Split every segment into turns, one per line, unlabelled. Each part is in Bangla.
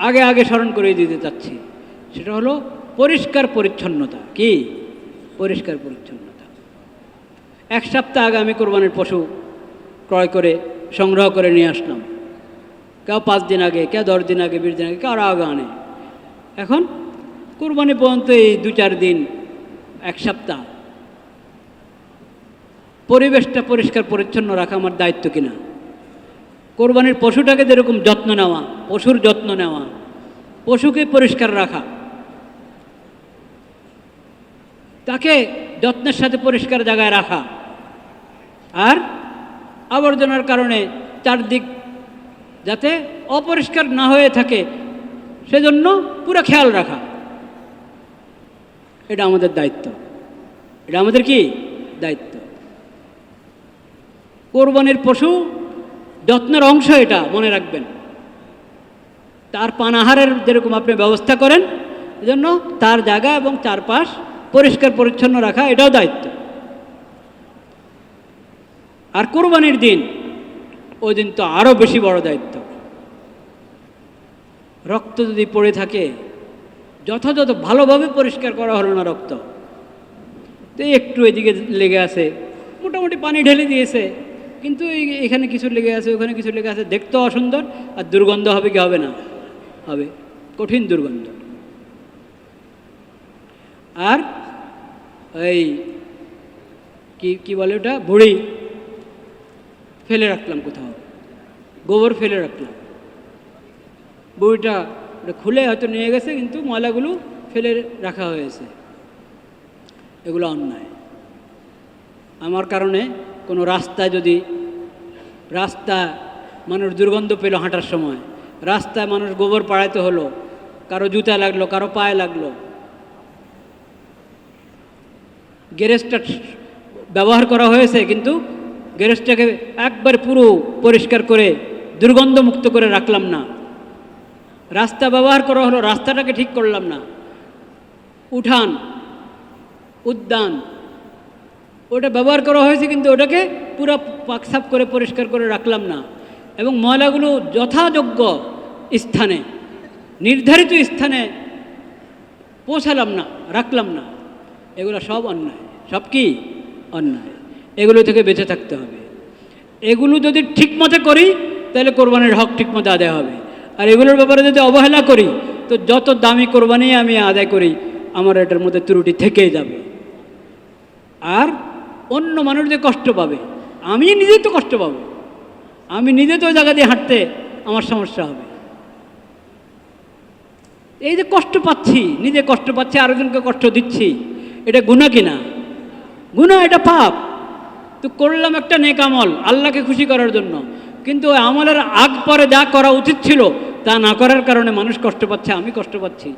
আগে আগে স্মরণ করে দিতে চাচ্ছি। সেটা হলো পরিষ্কার পরিচ্ছন্নতা। কি? পরিষ্কার পরিচ্ছন্নতা। এক সপ্তাহ আগে আমি কোরবানির পশু ক্রয় করে, সংগ্রহ করে নিয়ে আসলাম। কেউ পাঁচ দিন আগে, কেউ দশ দিন আগে, বিশ দিন আগে কেউ আগে আনে? এখন কোরবানি পর্যন্ত এই দু চার দিন, এক সপ্তাহ। পরিবেশটা পরিষ্কার পরিচ্ছন্ন রাখা আমার দায়িত্ব কিনা? কোরবানির পশুটাকে যেরকম যত্ন নেওয়া, পশুর যত্ন নেওয়া, পশুকে পরিষ্কার রাখা। তাকে যত্নের সাথে পরিষ্কার জায়গায় রাখা। আর আবর্জনার কারণে চারদিক যাতে অপরিষ্কার না হয়ে থাকে, সেজন্য পুরো খেয়াল রাখা। এটা আমাদের দায়িত্ব। এটা আমাদের কি? দায়িত্ব। কোরবানির পশু যত্নের অংশ এটা, মনে রাখবেন। তার পানাহারের যেরকম আপনি ব্যবস্থা করেন, এজন্য তার জায়গা এবং চারপাশ পরিষ্কার পরিচ্ছন্ন রাখা, এটাও দায়িত্ব। আর কোরবানির দিন, ওই দিন তো আরও বেশি বড় দায়িত্ব। রক্ত যদি পড়ে থাকে, যথাযথ ভালোভাবে পরিষ্কার করা হলো না রক্ত। তো একটু এদিকে লেগে আছে, মোটামুটি পানি ঢেলে দিয়েছে। কিন্তু এখানে কিছু লেগে আছে, ওখানে কিছু লেগে আছে, দেখতেও অসুন্দর আর দুর্গন্ধ হবে কি হবে না? হবে। কঠিন দুর্গন্ধ। আর এই কি কি বলে ওটা? ভুড়ি ফেলে রাখলাম কোথাও। গোবর ফেলে রাখলাম। বইটা ওটা খুলে হয়তো নিয়ে গেছে, কিন্তু ময়লাগুলো ফেলে রাখা হয়েছে। এগুলো অন্যায়। আমার কারণে কোনো রাস্তায় যদি, রাস্তা মানুষ দুর্গন্ধ পেল হাঁটার সময়, রাস্তায় মানুষ গোবর পাড়াইতে হলো, কারও জুতা লাগল, কারও পায়ে লাগল। গ্যারেজটা ব্যবহার করা হয়েছে, কিন্তু গ্যারেজটাকে একবার পুরো পরিষ্কার করে, দুর্গন্ধমুক্ত করে রাখলাম না। রাস্তা ব্যবহার করা হলো, রাস্তাটাকে ঠিক করলাম না। উঠান, উদ্যান ওটা ব্যবহার করা হয়েছে কিন্তু ওটাকে পুরো পাকসাপ করে পরিষ্কার করে রাখলাম না। এবং ময়লাগুলো যথাযোগ্য স্থানে, নির্ধারিত স্থানে পৌঁছালাম না, রাখলাম না। এগুলো সব অন্যায়। সব কি? অন্যায়। এগুলো থেকে বেঁচে থাকতে হবে। এগুলো যদি ঠিক মতো করি, তাহলে কোরবানির হক ঠিক মতো আদায় হবে। আর এগুলোর ব্যাপারে যদি অবহেলা করি, তো যত দামি কোরবানি আমি আদায় করি, আমার এটার মধ্যে ত্রুটি থেকেই যাবে। আর অন্য মানুষ যে কষ্ট পাবে, আমি নিজেই তো কষ্ট পাবো। আমি নিজে তো ওই জায়গা দিয়ে হাঁটতে আমার সমস্যা হবে। এই যে কষ্ট পাচ্ছি, নিজে কষ্ট পাচ্ছি আরেকজনকে কষ্ট দিচ্ছি, এটা গুণা কিনা? গুণা এটা পাপ। তো করলাম একটা নেক আমল, আল্লাহকে খুশি করার জন্য। কিন্তু ওই আমলের আগ পরে যা করা উচিত ছিল, তা না করার কারণে মানুষ কষ্ট পাচ্ছে, আমি কষ্ট পাচ্ছি।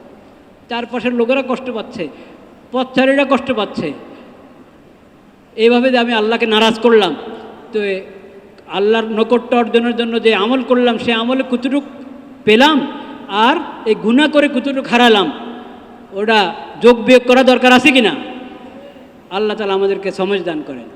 চারপাশের লোকেরা কষ্ট পাচ্ছে, পথচারীরা কষ্ট পাচ্ছে। এইভাবে যে আমি আল্লাহকে নারাজ করলাম, তো আল্লাহর নকটটা অর্জনের জন্য যে আমল করলাম, সে আমলে কতটুক পেলাম আর এই গুণা করে কতটুক হারালাম, ওটা যোগ বিয়োগ করা দরকার আছে কি না আল্লাহ তালা আমাদেরকে সমাজ দান করেন।